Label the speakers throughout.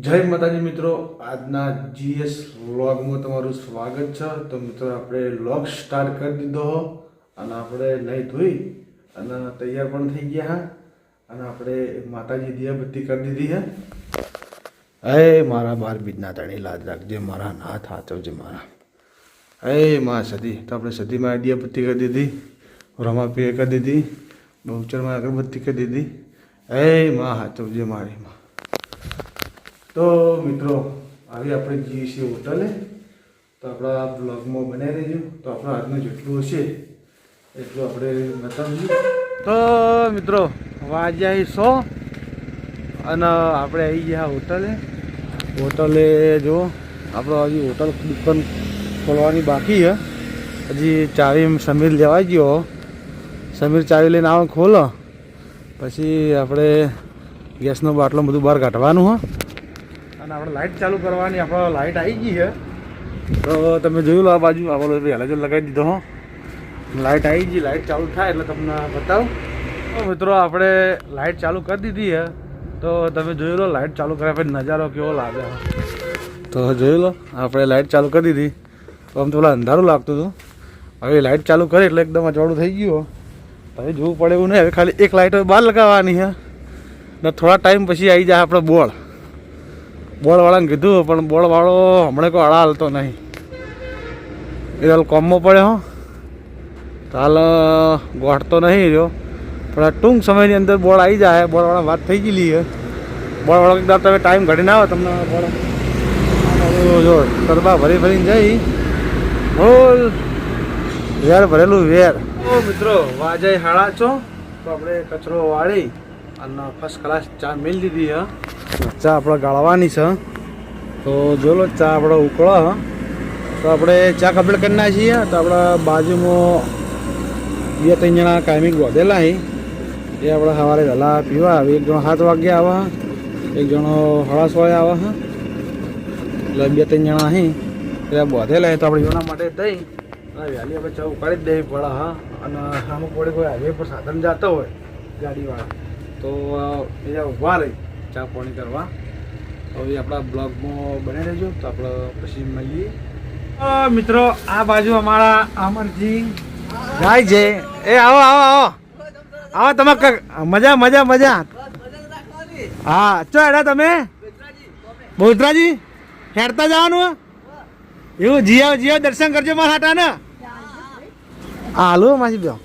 Speaker 1: જય માતાજી મિત્રો, આજના જીએસ વ્લોગમાં તમારું સ્વાગત છે. તો મિત્રો, આપણે વ્લોગ સ્ટાર્ટ કરી દીધો હો, અને આપણે નહીં ધોઈ, અને તૈયાર પણ થઈ ગયા હા. અને આપણે માતાજી દિયાબત્તી કરી દીધી હે. હે મારા બાર બીજના તણી લાજ રાખજે, મારા હાથ હાચવજે મારા. હે મા સતી, તો આપણે સતીમાં દિયાબત્તી કરી દીધી, રમાપીએ કરી દીધી બહુચરમાં અગરબત્તી કરી દીધી. હે મા હાચવજે મારી માં. તો મિત્રો, આવી આપણે જઈએ છીએ હોટલે તો આપણા બ્લોગમાં બનાવી દેજો. તો આપણા હાથનું જેટલું હશે, એટલું આપણે બતાવીશું. તો મિત્રો વાગ્યા સો, અને આપણે આવી ગયા હોટલે. હોટલે જો, આપણો હજી હોટલ દુકાન ખોલવાની બાકી છે. હજી ચાવી સમીર લેવા ગયો. સમીર ચાવી લઈને આવો ખોલો. પછી આપણે ગેસનો બાટલો બધું બહાર કાઢવાનું હોય અને આપણે લાઇટ ચાલુ કરવાની, આપણે લાઇટ આવી ગઈ છે. તો તમે જોયું આ બાજુ આપણે વહેલા જો લગાવી દીધો, હો. લાઇટ આવી ગઈ લાઇટ ચાલુ થાય એટલે તમને બતાવું. તો મિત્રો, આપણે લાઇટ ચાલુ કરી દીધી છે. તો તમે જોયું લો લાઇટ ચાલુ કર્યા પછી નજારો કેવો લાગે? તો જોયું લો આપણે લાઇટ ચાલુ કરી દીધી. તો આમ તો પેલા અંધારું લાગતું હતું. હવે લાઇટ ચાલુ કરી એટલે એકદમ અજવાળું થઈ ગયું હવે જોવું પડે એવું નહીં, હવે ખાલી એક લાઇટ બહાર લગાવવાની છે. ને થોડા ટાઈમ પછી આવી જાય આપણે બોળ બોળવાળાને કીધું, પણ બોળવાળો હમણાં કોઈ અળા હાલતો નહીં. એ હાલ કોમમાં પડે હો. તો હાલ ગોઠતો નહીં રહ્યો. પણ ટૂંક સમયની અંદર બોળ આવી જાય બોળવાળા વાત થઈ ગયેલી છે. બોળવાળો એકદમ તમે ટાઈમ ઘડીને આવો તમને બોળ. જો ગરબા ભરી ભરીને જઈ. બોલ. વેર ભરેલું વેર. મિત્રો વાજય હાડા છો, તો આપણે કચરો વાળી અને ફર્સ્ટ ક્લાસ ચા મેળ દીધી હા. ચા આપણે ગાળવાની છે. તો જો લો ચા આપણે ઉકળો. તો આપણે ચા કમ્પ્લીટ કરી નાખીએ. તો આપણા બાજુમાં બે ત્રણ જણા કાયમી ગોધેલા એ આપણે સવારે વહેલા પીવા આવે. એક જણો સાત વાગે આવે એક જણો સાડા વાળે આવે છે એટલે બે ત્રણ જણા અહીં એટલે બોધેલા તો આપણે એના માટે દઈ અને વહેલી આપણે ચા ઉકાળી જ દેવી પડે હા. અને અમુક વળી કોઈ હાઈવે પર સાધન જતો હોય, ગાડીવાળા. તો એ ઊભા રહી, ચા પાણી કરવા. તો હવે આપણા બ્લોગમાં બની રહેજો, તો આપણે પછી મળીએ. મિત્રો, આ બાજુ અમારા અમરજી. જાય છે એ, આવો આવો આવો. આવો, તમે મજા મજા મજા. હા, ચો એડા તમે? બોધરાજી ફેરતા જવાનું? એવું જીઓ જીઓ દર્શન કરજો મારા હાટા ને હાલો, માસી બ્યો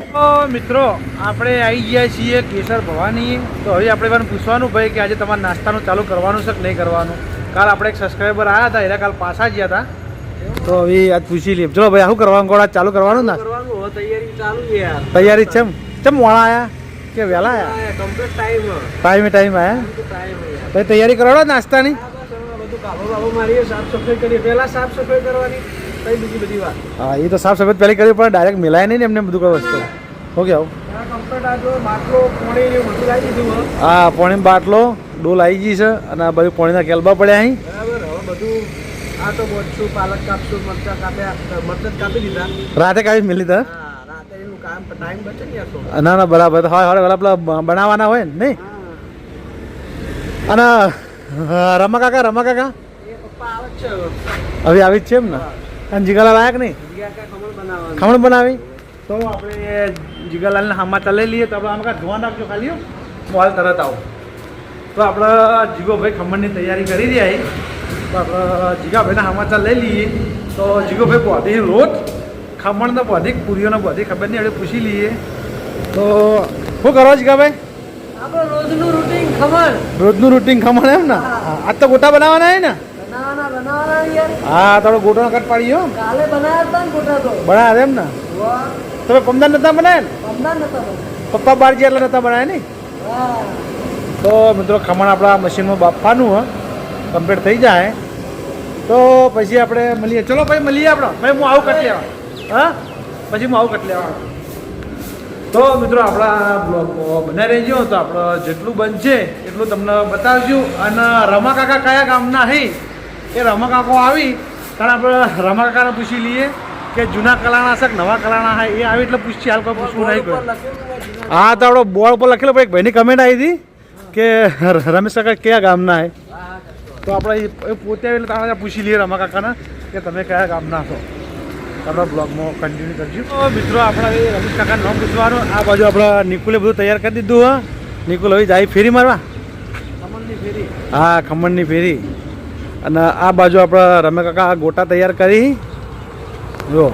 Speaker 1: તો મિત્રો આપણે આવી ગયા છીએ કેસર ભવાની તો હવે આપણે એવાનું પૂછવાનું ભાઈ કે આજે તમારે નાસ્તાનું ચાલુ કરવાનું છે કે નહીં કરવાનું? કાલ આપણે એક સબસ્ક્રાઈબર આવ્યા હતા એના કાલ પાછા ગયા હતા. તો હવે આજ પૂછી લઈએ. ચલો ભાઈ શું કરવાનું ગોળા ચાલુ કરવાનું ના?
Speaker 2: તૈયારી ચાલુ યાર.
Speaker 1: તૈયારી છે ચમ વાળા આયા? કે વહેલા આયા?
Speaker 2: ટાઈમ
Speaker 1: ટાઈમે ટાઈમ આયા?
Speaker 2: ટાઈમ
Speaker 1: તૈયારી કરાવડો નાસ્તાની?
Speaker 2: કાબો બાબો મારીએ સાફ સફાઈ કરીએ. પહેલા સાફ સફાઈ કરવાની કઈ બીજી બધી વાત.
Speaker 1: હા એ તો સાફ સફેદ પહેલી કરવી પણ ડાયરેક્ટ મિલાય નહીં ને એમને બધું કઈ વસ્તુ. હો. કે આવું
Speaker 2: હો.
Speaker 1: પોણી બાટલો ડોલ આવી ગઈ છે અને આ બધું પોણીના કેલબા પડ્યા અહીં.
Speaker 2: બરાબર હવે બધું આ તો બોચું પાલક કાપશું મરચા કાપ્યા મરચા કાપી દીધા.
Speaker 1: રાતે કાઢી મિલી તા?
Speaker 2: હા રાતે એનું કામ ટાઈમ બચે ને
Speaker 1: ના ના બરાબર. હોય પેલા પેલા બનાવવાના હોય ને નહીં? અને રમા કાકા રમા કાકા.
Speaker 2: હવે.
Speaker 1: આવી જ છે એમ ને? અને જીગાલાલ આયા કે નહીં?
Speaker 2: ખમણ
Speaker 1: બનાવી? તો આપણે જીગાલાલને સમાચાર લઈ લઈએ. તો આપણે આમ કાંઈ ધોવા નાખજો ખાલી મોલ તરત આવો. તો આપણે જીગોભાઈ ખમણની તૈયારી કરી રહ્યા તો આપણે જીગાભાઈના સમાચાર લઈ લઈએ. તો જીગોભાઈ પોધી રોજ ખમણ તો બધી પૂરીઓને બધી ખબર નહીં આપણે પૂછી લઈએ. તો શું કરો જીગાભાઈ?
Speaker 2: રોજનું રૂટીન ખમણ.
Speaker 1: રોજનું રૂટિન ખમણ એમ ને? આજ તો ગોટા બનાવવાના હે ને? હા થોડો ગોટો કટ પાડીયો
Speaker 2: કાલે બનાવ્યા ગોટા તો.
Speaker 1: બનાવ્યા એમ ને? તમે પમદાન નતા બનાવ્યા ને?
Speaker 2: અમદાવાદ નતા પપ્પા
Speaker 1: પપ્પા બારજી એટલે નતા બનાવ્યા નહીં? તો મિત્રો ખમણ આપણા મશીનમાં બાફવાનું હોય કમ્પ્લીટ થઈ જાય. તો પછી આપણે મળીએ. ચલો ભાઈ મળીએ આપણે. ભાઈ હું આવું કટ લેવા. હા? પછી હું આવું કટ લેવા. તો મિત્રો આપણા બ્લોગ બને રહેજો. તો આપણે જેટલું બનશે એટલું તમને બતાવજો અને રમાકાકા કયા ગામના હે? એ રમાકાકો આવી. કારણ આપણે રમાકાકાને પૂછી લઈએ કે જૂના કલાના છે નવા કલાના હા એ આવી એટલે પૂછીએ હાલ કોઈ પૂછવું નહીં કોઈ. હા તો આપણો બોર્ડ પર લખેલો એક ભાઈની કમેન્ટ આવી હતી કે રમેશ કાકા કયા ગામના હે? તો આપણે એ પોતે આવે એટલે તારે પૂછી લઈએ રમા કાકાના કે તમે કયા ગામના છો? આપણા બ્લોગમાં કન્ટિન્યુ કરજો. તો મિત્રો આપણા રમેશ કાકા ન પૂછવાનું. આ બાજુ આપણા નિકુલે બધું તૈયાર કરી દીધું હા. નિકુલ હવે જાય ફેરી મારવા?
Speaker 2: ખમણની ફેરી.
Speaker 1: હા ખમણની ફેરી. અને આ બાજુ આપણા રમેશ કાકા ગોટા તૈયાર કરી. જો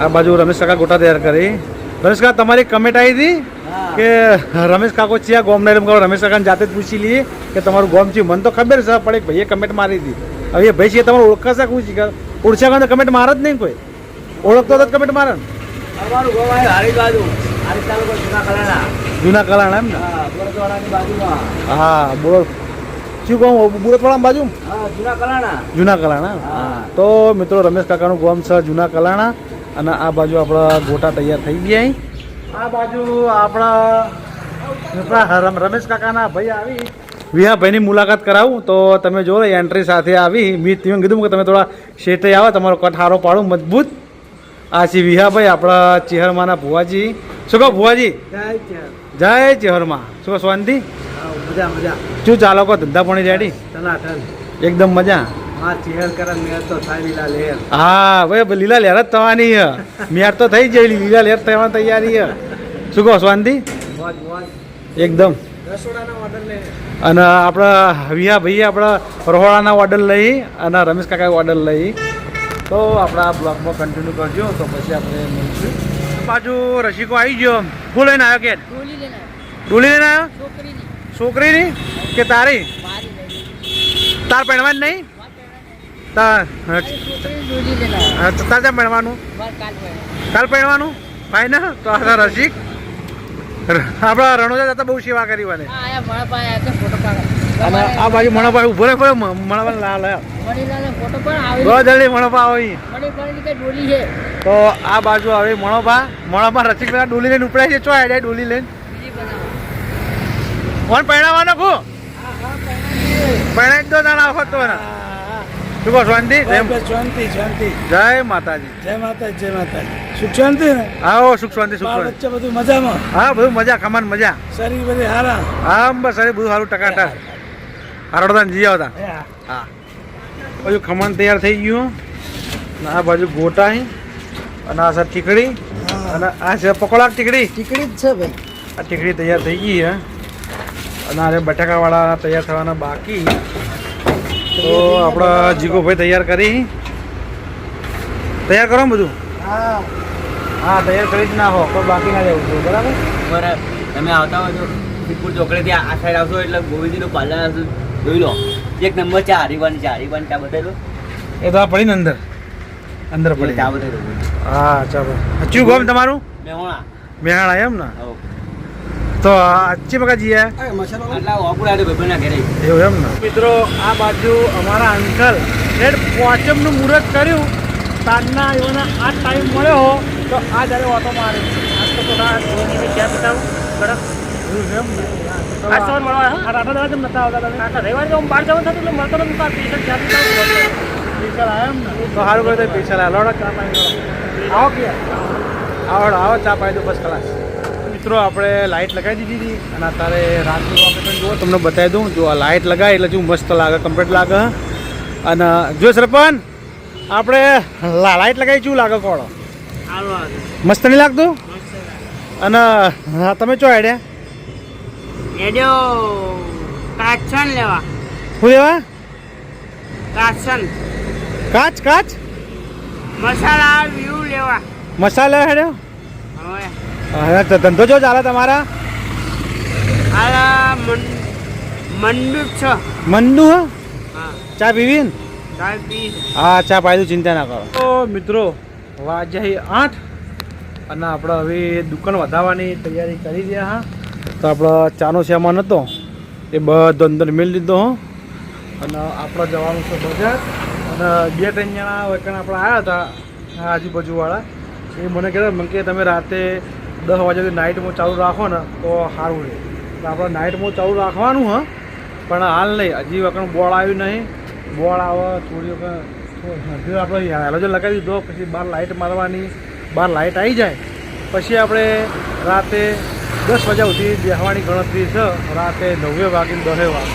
Speaker 1: આ બાજુ રમેશ કાકા ગોટા તૈયાર કરી. રમેશ કાકા તમારી કમેન્ટ આવી હતી કે રમેશ કાકો ચિયા ગોમ નહીં રમવા રમેશ કાકાને જાતે જ પૂછી લઈએ કે તમારું ગોમ છે. મને તો ખબર છે પણ એક ભાઈએ કમેન્ટ મારી હતી. હવે ભાઈ છે તમારું ઓળખાશે શું છે? ઓળખ્યા કારણે કમેન્ટ મારે જ નહીં કોઈ. ઓળખતો તો જ કમેન્ટ મારે
Speaker 2: અમારું ગામ આવે હારી બાજુ. હારી તાલુકો જૂના કલાણા
Speaker 1: જૂના કલાણા એમ ને?
Speaker 2: હા બાજુમાં.
Speaker 1: હા બોલો શું કહું બુરતવાળા બાજુ?
Speaker 2: જૂના કલાના
Speaker 1: જૂના કલાણા
Speaker 2: હા.
Speaker 1: તો મિત્રો રમેશ કાકાનું ગોમ છે જૂના કલાણા અને આ બાજુ આપણા ગોટા તૈયાર થઈ ગયા. આ બાજુ આપણા રમેશ કાકાના ભાઈ આવી. વિહા ભાઈની મુલાકાત કરાવું. તો તમે જો એન્ટ્રી સાથે આવી. મેં તમે કીધું કે તમે થોડા શેઠે આવો તમારો કઠારો હારો પાડું મજબૂત. આ છે વિહાભાઈ આપણા ચેહરમાના ભુવાજી. શું કહો ભુવાજી?
Speaker 2: જય
Speaker 1: ચેહરમાં. શું કહો શાંતિ
Speaker 2: મજા મજા.
Speaker 1: શું ચાલો કહો ધંધા પાણી રેડી? એકદમ મજા.
Speaker 2: હા
Speaker 1: ભાઈ લીલા લહેર જ થવાની મેર તો થઈ જઈ લીલા લહેર થવાની તૈયારી શું કહો શાંતિ એકદમ. અને આપણા વિહા ભાઈએ આપણા રહોડાના ઓર્ડર લઈ અને રમેશ કાકા ઓર્ડર લઈ. તો આપણા બ્લોગમાં કન્ટિન્યુ કરજો તો પછી આપણે મળીશું. બાજુ રસિકો આવી ગયો. હું લઈને આવ્યો કે?
Speaker 3: ડોલી
Speaker 1: લઈને આવ્યો.
Speaker 3: છોકરીની.
Speaker 1: કે તારી? તાર પહેણવા જ નહીં. તાર તાર ત્યાં પહેણવાનું
Speaker 3: કાલ
Speaker 1: પહેણવાનું તો આ રસિક. આપણા રણોજા જતા બહુ સેવા કરી મને
Speaker 3: આ
Speaker 1: બાજુ મણોભાઈ ઊભો રહે મણોભાઈ લાલ
Speaker 3: મણીલાલે ફોટો પણ આવી
Speaker 1: તો આ બાજુ આવે મણોભા મણોભા રસિક પેલા ડોલી લઈને ઉપડ્યા છે. ચો આડે ડોલી લઈને.
Speaker 3: બીજી બનાવો.
Speaker 1: કોણ પહેણાવાનો કુ પહેણાઈ દો. તાણા વખત તો શું કહો શાંતિ?
Speaker 2: શાંતિ શાંતિ.
Speaker 1: જય માતાજી.
Speaker 2: જય માતાજી જય માતા સુખ શાંતિ ને?
Speaker 1: આવો સુખ શાંતિ સુખ શાંતિ.
Speaker 2: બધું મજામાં?
Speaker 1: હા બધું મજા ખમાન મજા.
Speaker 2: શરીર બધી હારા?
Speaker 1: હા બસ અરે બધું સારું ટકાટા હરડદાન જી આવતા. હા. બાજુ ખમણ તૈયાર થઈ ગયું. અને આ બાજુ ગોટા અને આ સાહેબ ટીકડી અને આ છે પકોડા ટીકડી.
Speaker 3: ટીકડી જ છે ભાઈ.
Speaker 1: આ ટીકડી તૈયાર થઈ ગઈ છે. અને આજે બટાકાવાળા તૈયાર થવાના બાકી. તો આપણા જીગોભાઈ તૈયાર કરી. તૈયાર કરો ને બધું?
Speaker 2: હા.
Speaker 1: હા તૈયાર કરી જ નાખો. કોઈ બાકી ના જવું બરાબર?
Speaker 4: બરાબર. તમે આવતા હોય તો સિદ્ધપુર ચોકડેથી આ સાઈડ આવશો એટલે ગોવિંદજીનું પાર્લર આવશે. જોઈ લો. એક નંબર ચા હરીવાની ચા હરીવાની ચા બતાવ્યું દો
Speaker 1: એ તો આ પડી ને અંદર અંદર પડી
Speaker 4: ચા બતાવ્યું દો
Speaker 1: હા ચાલો. અચ્છું ગોમ તમારું?
Speaker 4: મેહોણા.
Speaker 1: મેહાણા એમ ને. તો અચ્છી બકા જીએ? એવું એમ ને? મિત્રો આ બાજુ અમારા અંકલ રેડ પોચમનું મુહૂર્ત કર્યું. સાંજના એવાના આ ટાઈમ મળ્યો તો આ જ્યારે ઓટો મારે આજ તો થોડા ક્યાં બતાવું. કડક એવું એમ ને? આજ સવાર મળવા આ રાતા દાડા કેમ નતા આવતા તમે? આખા રવિવારે તો હું બહાર જવાનું થતું એટલે મળતો આવ્યા એમ ને તો સારું તો પૈસા લાવ્યા લોડા ચા પાઈ આવો કે? આવડો આવો ચા પાઈ દો બસ કલાક મિત્રો આપણે લાઇટ લગાવી દીધી હતી અને અત્યારે રાતનું પણ જુઓ તમને બતાવી દઉં. જો આ લાઇટ લગાવી એટલે શું મસ્ત લાગે કમ્પ્લીટ લાગે અને જો સરપંચ આપણે લાઇટ લગાવી શું લાગે કોળો? મસ્ત નહીં લાગતું? અને તમે ચો આઈડિયા
Speaker 3: એડો કાચન લેવા.
Speaker 1: શું લેવા?
Speaker 3: કાચન
Speaker 1: કાચ કાચ?
Speaker 3: મસાલા વ્યૂ લેવા.
Speaker 1: મસાલા હેડ્યો
Speaker 3: હવે.
Speaker 1: હા, તો ધંધો જો ચાલે તમારા?
Speaker 3: આ મંડુ છ.
Speaker 1: મંડુ હા?
Speaker 3: હા.
Speaker 1: ચા પીવી ને?
Speaker 3: ચાય પી.
Speaker 1: હા ચા પાયદું ચિંતા ના કરો. તો મિત્રો વાજ્યા આઠ અને આપણે હવે દુકાન વધારવાની તૈયારી કરી રહ્યા હા. તો આપણો ચાનો સામાન હતો. એ બધો અંદર મેળ લીધો હો. અને આપણે જવાનું છે બજાર. અને બે ત્રણ જણા વચન આપણે આવ્યા હતા, આજુબાજુવાળા. એ મને કહેતા મને કે તમે રાતે દસ વાગ્યાથી નાઇટમાં ચાલુ રાખો ને, તો સારું રહે. તો આપણે નાઇટમાં ચાલુ રાખવાનું, હ. પણ હાલ નહીં. હજી વખત બોળ આવ્યું નહીં. બોળ આવે, થોડી વખત આપણે હેલોજન લગાવી દીધો, પછી બહાર લાઇટ મારવાની બહાર લાઇટ આવી જાય. પછી આપણે રાતે દસ વાગ્યા સુધી બેહવાની ગણતરી છે. રાતે નવે વાગીને દહે વાગે.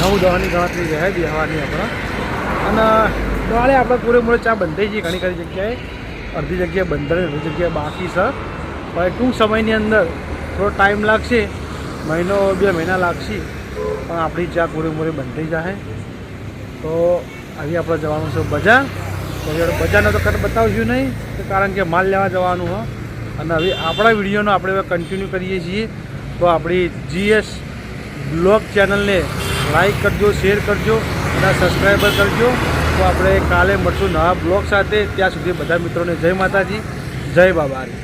Speaker 1: નવ દવાની ગણતરી રહે બેહવાની આપણે. અને દવાડે આપણે પૂરેપૂરે ચા બંધ થઈ જઈએ ઘણી ખરી જગ્યાએ. અડધી જગ્યાએ બંધ રહે, અડધી જગ્યાએ બાકી છે. પણ ટૂંક સમયની અંદર થોડો ટાઈમ લાગશે. મહિનો, બે મહિના લાગશે. પણ આપણી ચા પૂરેપૂરી બંધ થઈ જાય તો હવે આપણે જવાનું છે બજાર. તો બજારને તો કદ બતાવશું નહીં, કારણ કે માલ લેવા જવાનું હો. અને હવે આપણા વિડીયોનો આપણે હવે કન્ટિન્યુ કરીએ છીએ. તો આપણી જીએસ બ્લોગ ચેનલને લાઈક કરજો શેર કરજો અને સબસ્ક્રાઈબર કરજો. તો આપણે કાલે મળશું નવા બ્લોગ સાથે. ત્યાં સુધી બધા મિત્રોને જય માતાજી, જય બાબારી.